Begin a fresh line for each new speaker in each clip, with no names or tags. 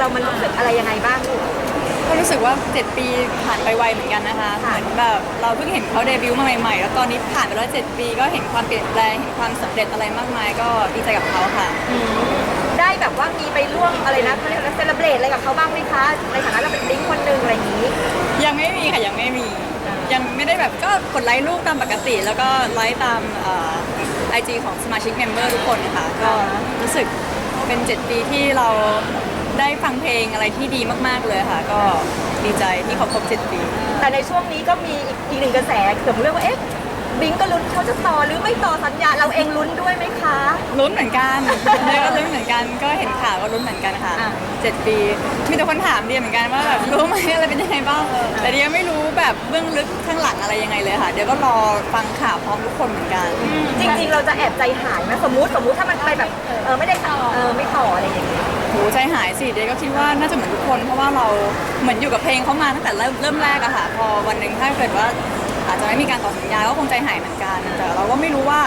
เรามันรู้สึกอะไรยังไงบ้างลูก
ก็รู้สึกว่า 7 ปีผ่านไปไวเหมือนกันนะคะ เห
ค่ะ
มือนแบบเราเพิ่งเห็นเขาเดบิวต์มาใหม่ๆ แล้วตอนนี้ผ่านไปแล้ว7ปีก็เห็นความเปลี่ยนแปลง เห็นความสำเร็จอะไรมากมาย ก็ดีใจกับเขาค่ะ
ได้แบบว่ามีไปร่วมอะไรนะเขาเรียกว่าเซเลบรตอะไรกับเขาบ้างไหมคะ ในฐานะเราเป็นลิงก์คนหนึ่งอะไรอย่างนี้
ยังไม่มีค่ะยังไม่มี ยังไม่ได้แบบก็กดไลค์รูปตามปกติ แล้วก็ไลค์ตามไอจีของสมาชิกเมมเบอร์ทุกคนค่ะ ก็รู้สึกเป็น 7 ปีที่เรา ได้ฟังเพลงอะไรที่ดีมากๆเลยค่ะ ก็ดีใจที่เขาครบ7ปี
แต่ในช่วงนี้ก็มีอีกอีกหนึ่งกระแสเกี่ยวกับเรื่องว่าเอ๊ะบิงก็ลุ้นเขาจะต่อหรือไม่ต่อสัญญาเราเองลุ้นด้วยไหมคะ
ลุ้นเหมือนกันเดียก็ลุ้นเหมือนกันก็เห็นข่าวก็ ลุ้นเหมือนกันค่ะ
อะ
เจ็ดปีมีแต่คนถามเดียเหมือนกันว่าแบบรู้ไหมอะไรเป็นยังไงบ้างแต่เดียไม่รู้แบบเบื้องลึกข้างหลังอะไรยังไงเลยค่ะ เดี๋ยวก็รอฟังข่าวพร้อมทุกคนเหมือนกัน
จริงๆ เราจะแอบใจหายไหมสมมุติสมมุติถ้ามันไปแบบเออไม่ได้ต่อเออไม่ต่ออะไรอย่างเงี้ย
โหใจหายสิเดียก็คิดว่าน่าจะเหมือนทุกคน เพราะว่าเราเหมือนอยู่กับเพลงเขามาตั้งแต่เริ่มเริ่มแรกอะค่ะ พอวันหนึ่งถ้าเกิดว่าอาจจะไม่มีการต่อสัญญาก็คงใจหายเหมือนกัน แต่เราก็ไม่รู้ว่า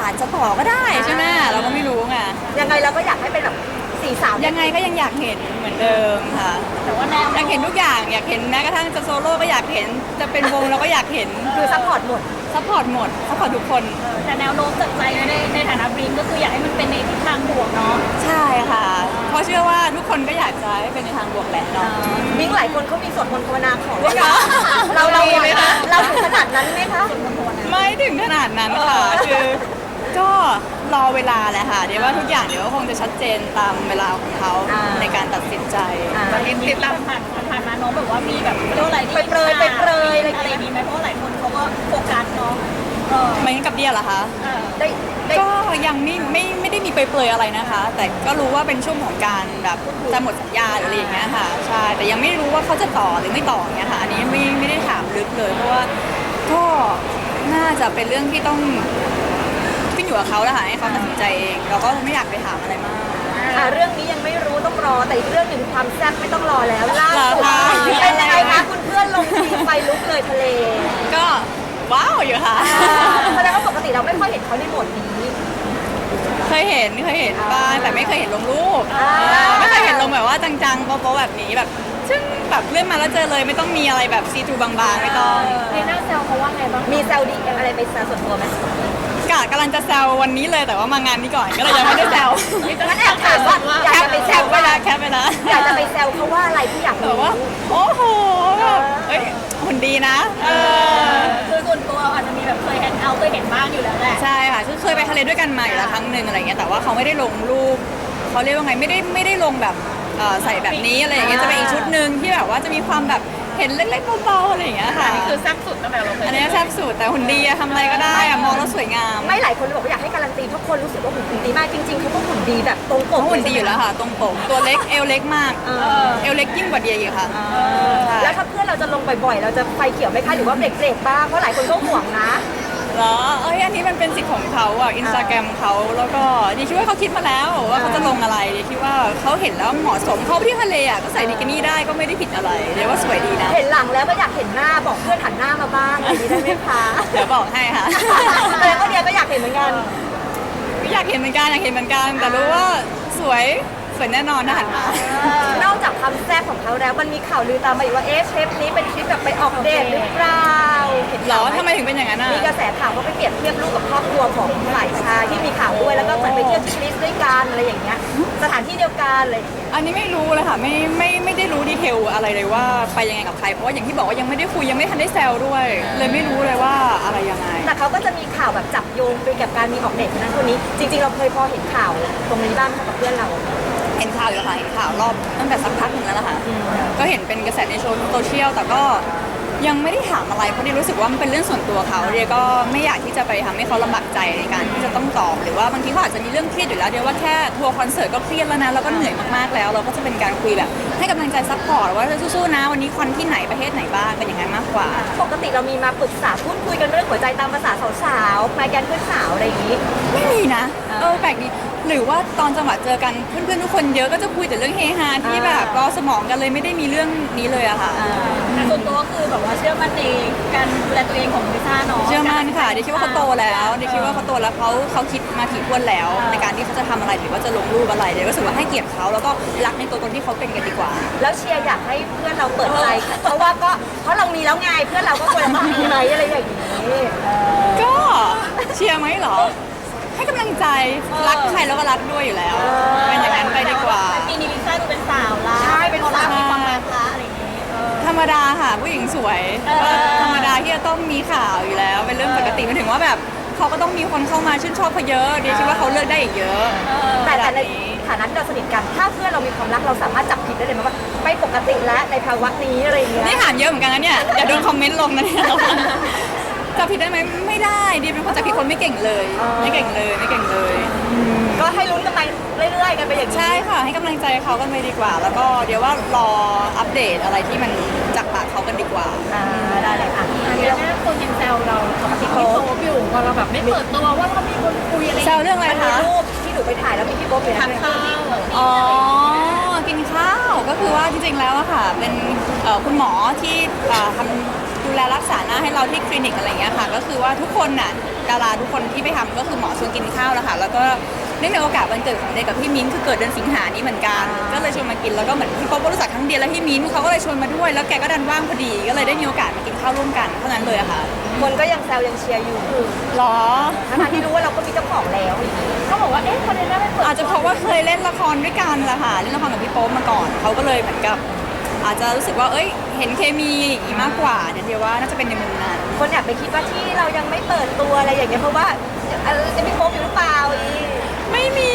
อาจจะต่อก็ได้ใช่ไหมเราก็ไม่รู้ไง
ยังไงเราก็อยากให้เป็นแบบ สี่สาว
ยังไงก็ยังอยากเห็นเหมือนเดิมค่ะ
แต่ว่าแนว
อยากเห็นทุกอย่างอยากเห็นแม้กระทั่งจะโซโล่ก็อยากเห็นจะเป็นวงเราก็อยากเห็น
คือซัพพอร์ตหมด
ซัพพอร์ตหมดซัพพอร์ตทุกคน
แต่แนวโน้มจากใจในในฐานะบริงก็คืออยากให้มันเป็นในทิศทางบวกเนาะ
ใช่ค่ะ เพราะเชื่อว่าทุกคนก็อยากจะให้เป็นในทางบวกแหละเนาะ
บิงหลายคนเขามีสวดมนต์ภาวนาขอด้วยนะเราเรา
มีไหมคะ
เราถึงขนาดนั้นไหมคะ
ไม่ถึงขนาดนั้นค่ะคือก็ รอเวลาแหละค่ะเดี๋ยวว่าทุกอย่างเดี๋ยวก็คงจะชัดเจนตามเวลาของเขาในการตัดสินใจ
อ่า
ตอนนี้ติดตามผ่านผ่านมาน้องแบบว่ามีแบบเรียกว่าอะไร
ไปเปรยไปเปรยอะไร
อะไรนี้ไหมเพราะว่าหลายคนเขาก็โฟกัสเนาะเออ
ไม่งั้นกับเดียเหรอคะ
เออ
ได้ได้
ก็ยังไม่ไม่ไม่ได้มีเปรยๆอะไรนะคะ แต่ก็รู้ว่าเป็นช่วงของการแบบจะหมดสัญญาหรืออะไรอย่างเงี้ยค่ะใช่แต่ยังไม่รู้ว่าเขาจะต่อหรือไม่ต่ออย่างเงี้ยค่ะอันนี้ไม่ไม่ได้ถามลึกเลย เพราะว่าก็น่าจะเป็นเรื่องที่ต้องขึ้น อยู่กับเขาแหละค่ะให้เขาตัดสินใจเอง เราก็ไม่อยากไปถามอะไรมาก
อ่าเรื่องนี้ยังไม่รู้ต้องรอแต่อีกเรื่องหนึ่งความแซ่บไม่ต้องรอแล้วล่าสุด
เหรอคะ
เป็นยังไงคะคุณเพื่อนลงทีไฟลุกเลยทะเล
ก็ว้าวอยู่ค่ะ
แสดงว่าปกติเราไม่ค่อยเห็นเขาในโหมดนี้
เคยเห็นเคยเห็นบ้างแต่ไม่เคยเห็นลงรูป
อ่า
เออไม่เคยเห็นลงแบบว่าจังๆโป๊ะๆแบบนี้แบบซึ่งแบบเลื่อนมาแล้วเจอเลยไม่ต้องมีอะไรแบบซีทูบางๆไม่ต้อง
ในหน้าเซลเขาว่าไงบ้าง
มีแซวดีอะไรไปแซวส่วนตัวไหม
กะกำลังจะแซววันนี้เลยแต่ว่ามางานนี้ก่อนก็เลยยังไม่ได้แซว
งั้นแอบถามว่าอยาก
แคป
จะไป
แค
แซ
ป
ว
ไป
ว่า
แล้วแคปไปแล้ว
อยากจะไปแซวเขาว่าอะไรที่อยาก
แบ
รู้
บว่าโอ้โหแบบเอ้ยหุ่นดีนะเออ
คือส่วนตัวอาจจะมีแบบเคยแฮงเอาท์เคยเห็นบ้างอยู่แล้วแหละ
ใช่ค่ะคือเคยไปทะเลด้วยกันมาอยู่แล้วครั้งหนึ่งอะไรเงี้ยแต่ว่าเขาไม่ได้ลงรูปเขาเรียกว่าไงไม่ได้ไม่ได้ลงแบบเอ่อใส่แบบนี้อะไรอย่างเงี้ยจะเป็นอีกชุดหนึ่งที่แบบว่าจะมีความแบบ เห็นเล็กๆเบาๆอะไรอย่างเงี้ยค่ะ
คือแซ่บสุดตั้งแต่เราเคย
อันนี้แซ่บสุดแต่หุ่นดีอะทำอะไรก็ได้อะมองแล้วสวยงาม
ไม่หลายคนเลยบอกว่าอยากให้การันตีเพราะคนรู้สึกว่าหุ่นดีมากจริงๆเขาก็หุ่นดีแบบตรงปก
เขาหุ่นดีอยู่แล้วค่ะ ตรงปกตัวเล็กเอวเล็กมาก
เออ
เอวเล็กยิ่งกว่าเดียอีกค่ะใช่
แล้วถ้าเพื่อนเราจะลงบ่อยๆ เราจะไฟเขียวไหมคะหรือว่าเบรกๆบ้างเพราะหลายคนก็ห่วงนะ
เหรอเอ้ยอันนี้มันเป็นสิทธิ์ของเขาอะอินสตาแกรมเขาแล้วก็ดีคิดว่าเขาคิดมาแล้วว่าเขาจะลงอะไรดีคิดว่าเขาเห็นแล้วเหมาะสมเขาไปที่ทะเลอะก็ใส่บิกินี่ได้ก็ไม่ได้ผิดอะไรเดียว่าสวยดีนะ
เห็นหลังแล้วก็อยากเห็นหน้าบอกเพื่อนหันหน้ามาบ้างอันนี้ได้ไหมคะ
เดี๋ยวบอกให้ค่ะ
แต่ก็เดียก็อยากเห็นเหมือนกัน
ก็อยากเห็นเหมือนกันอยากเห็นเหมือนกัน แต่รู้ว่าสวยสวยแน่นอนถ้าหันมา
นอกจากความแซ่บของเขาแล้วมันมีข่าวลือตามมาอีกว่าเอ๊ะทริปนี้เป็นทริปแบบไปออกเดทหรือเปล่าเห็น
เหร
ข่าว
อ
ไหม
ทำไมถึงเป็นอย่างนั้นอะ
มีกระแสข่าวว่าไปเปรียบเทียบลูกกับครอบครัวของฝ่ายชายที่มีข่าวด้วยแล้วก็เหมือนไปเที่ยวทริปด้วยกันอะไรอย่างเงี้ยสถานที่เดียวกันอะไรอย่างเงี้ย
อันนี้ไม่รู้เลยค่ะไม่ไม่ไม่ได้รู้ดีเทลอะไรเลยว่าไปยังไงกับใครเพราะว่าอย่างที่บอกว่ายังไม่ได้คุยยังไม่ทันได้แซวด้วย เลยไม่รู้เลยว่าอะไรยังไง
แต่เขาก็จะมีข่าวแบบจับโยงไปกับการมีออกเดทคนนั้นคนนี้ จริง ๆ เราเคยพอเห็นข่าวตรงนี้บ้างไหมคะกับเพื่อนเรา
เห็นข่าวอยู่ค่ะเห็นข่าวรอบตั้งแต่สักพักหนึ่งแล้วล่ะค่ะก็เห็นเป็นกระแสในโซเชียลแต่ก็ ยังไม่ได้ถามอะไรเพราะเดียรู้สึกว่ามันเป็นเรื่องส่วนตัวเขาเดียก็ไม่อยากที่จะไปทำให้เขาลำบากใจในการที่จะต้องตอบหรือว่าบางทีเขาอาจจะมีเรื่องเครียดอยู่แล้วเดียว่าแค่ทัวร์คอนเสิร์ตก็เครียดแล้วนะแล้วก็เหนื่อยมากๆแล้ว เราก็จะเป็นการคุยแบบ ให้กำลังใจซัพพอร์ตว่าสู้ๆนะ วันนี้คอนที่ไหนประเทศไหนบ้างเป็นอย่างนั้นมากกว่า
ปกติเรามีมาปรึกษาพูดคุยกันเรื่องหัวใจตามภาษาสาวๆมาแกนเพื่อนสาวอะไรอย่างนี้
ไม่มีนะ
อ่า
เออแปลกดีหรือว่าตอนจังหวะเจอกันเพื่อนๆทุกคนเยอะก็จะคุยแต่เรื่องเฮฮาที่แบบรอสมองกันเลยไม่ได้มีเรื่องนี้เลยอะค่ะ
แต่ส่วนตัวก็คือแบบว่าเชื่อมั่นในการดูแลตัวเองของลิซ่าเนาะ
เชื่อมั่นค่ะดิคิดว่าเขาโตแล้วดิคิดว่าเขาโตแล้วเขาเขาคิดมาถี่ถ้วนแล้ว ในการที่เขาจะทำอะไรหรือว่าจะลงรูปอะไรเดี๋ยวก็รู้สึกว่าให้เกียรติเขาแล้วก็รักในตัวตนที่เขาเป็นกันดีกว่า
แล้วเชียร์อยากให้เพื่อนเราเปิดใจค่ะเพราะว่าก็เพราะเรามีแล้วไงเพื่อนเราก็ควรจะมีไหมอะไรอย่างนี้เออ
ก็เชียร์ไหมเหรอ ให้กำลังใจรักใครแล้วก็รักด้วยอยู่แล้ว เป็นอย่างนั้นไปดีกว่า
ปีนี้ลิซ่าดูเป็นสาวละ
ใช่เป็นสาว
มีความรัก
ธรรมดาค่ะผู้หญิงสวย
เออ
ก็ธรรมดาที่จะต้องมีข่าวอยู่แล้ว เป็นเรื่องปกติมันถึงว่าแบบเขาก็ต้องมีคนเข้ามาชื่นชอบเขาเยอะดิคิดว่าเขาเลือกได้อีกเยอะ
แต่แต่ใน
แบบนี้
ฐานะที่เราสนิทกันถ้าเพื่อนเรามีความรักเราสามารถจับผิดได้เลยไหมว่าไม่ปกติแล้วในภาวะนี้อะไรอย่างเงี้ย
นี่ถามเยอะเหมือนกันนะเนี่ยอย่าโดนคอมเมนต์ลงนะเนี่ย จับผิดได้ไหมไม่ได้ดิเป็นคนจับผิดคนไม่เก่งเลย ไม่เก่งเลยไม่เก่งเลย
ก็ให้ลุ้นกันไปเรื่อยๆกันไปอย่างนี้
ใช่ค่ะ ให้กำลังใจเขากันไปดีกว่า แล้วก็เดี๋ยวว่ารออัปเดตอะไรที่มันจากปากเขากันดีกว่า
อ่าได้เลยอะ
เดี๋ยวหน้าคนยังแซวเรากับพี่โป๊ปอยู่พอเราแบบไม่เปิดตัวว่าเรามีคนคุยอะไร
แซวเรื่องอะไร
มันมี
คะ
รูปที่หนูไปถ่ายแล้วมีพี่โป๊ปอยู่
ทา
นะ
นข้าว
อ๋อ กินข้าว ก็คือว่าจริงๆ แล้วอะค่ะ เป็นเอ่อคุณหมอที่เอ่อทำ ดูแลรักษาหน้าให้เราที่คลินิกอะไรอย่างเงี้ยค่ะ ก็คือว่าทุกคนน่ะดาราทุกคนที่ไปทำก็คือหมอชวนกินข้าวแล้วค่ะ แล้วก็ได้มีโอกาสวันเกิดของเดย์กับพี่มิ้นท์คือเกิดเดือนสิงหานี้เหมือนกัน ก็เลยชวนมากินแล้วก็เหมือนพี่ป๊อปก็รู้จักทั้งเดียและพี่มิ้นท์เขาก็เลยชวนมาด้วย แล้วแกก็ดันว่างพอดีก็เลยได้มีโอกาสมากินข้าวร่วมกันเท่านั้นเลยอะค่ะ
คนก็ยังแซวยังเชียร์อยู่
หรอ
ทั้งๆที่รู้ว่าเราก็มีเจ้าของแล้ว
เขาบอกว่าเอ๊ะคนนี้น่าไม่เปิด
อาจจะเพราะว่าเคยเล่นละครด้วยกันแหละค่ะเล่นละครกับพี่โป๊ปมาก่อนเขาก็เลยเหมือนกับ อาจจะรู้สึกว่า เอ้ย เห็นเคมีอย่างนี้มากกว่าเนี่ยเดียวว่าน่าจะเป็นในมุมนั้น
คนอยากไปคิดว่าที่เรายังไม่เปิดตัวอะไรอย่างเงี้ยเพราะว่าเอ่อจะมีโป๊ปอยู่หรือเปล่าอีก
ไม่มี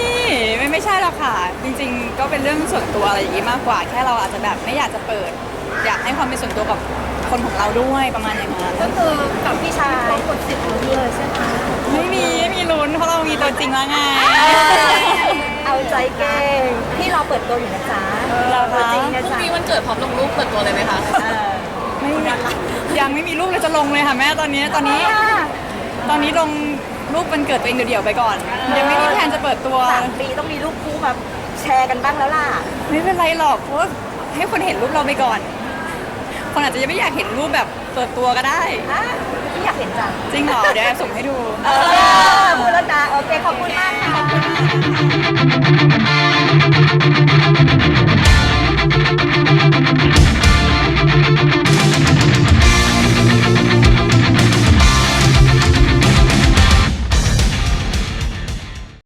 ไม่ไม่ใช่หรอกค่ะ จริง ๆ ก็เป็นเรื่องส่วนตัวอะไรอย่างนี้มากกว่า แค่เราอาจจะแบบไม่อยากจะเปิด อยากให้ความเป็นส่วนตัวกับคนของเราด้วยประมาณอย่างนั้น
ก็คือกับพี่ชายเขากดสิทธิ์เราเลยใช่ไหม
ไม่มีไม่มีลุ้นเพราะเรามีตัวจริงแล้วไง
เอาใจเก่งพี่รอเปิดตัวอยู่นะจ๊ะ
เหรอคะ
ตัวจริงนะ
พรุ่ง
จ๊ะ
นี้วันเกิดพร้อมลงรูปเปิดตัวเลยไหมคะ
เออ
ไม่ยังไม่มีรูปเลยจะลงเลยค่ะแม่ตอนนี้ตอนนี้ตอนนี้ลงรูปวันเกิดตัวเองเดี่ยวๆไปก่อน ยังไม่มีแผนจะเปิดตัว
สามปีต้องมีรูปคู่มาแชร์กันบ้างแล้วล่ะ
ไม่เป็นไรหรอกเพราะว่าให้คนเห็นรูปเราไปก่อน คนอาจจะยังไม่อยากเห็นรูปแบบเปิดตัวก็ได้
อะพี่อยากเห็นจัง
จริงเหรอ เดี๋ยวแอบส่งให้ดู
เออพูดแล้วนะโอเคขอบคุณมากค่ะ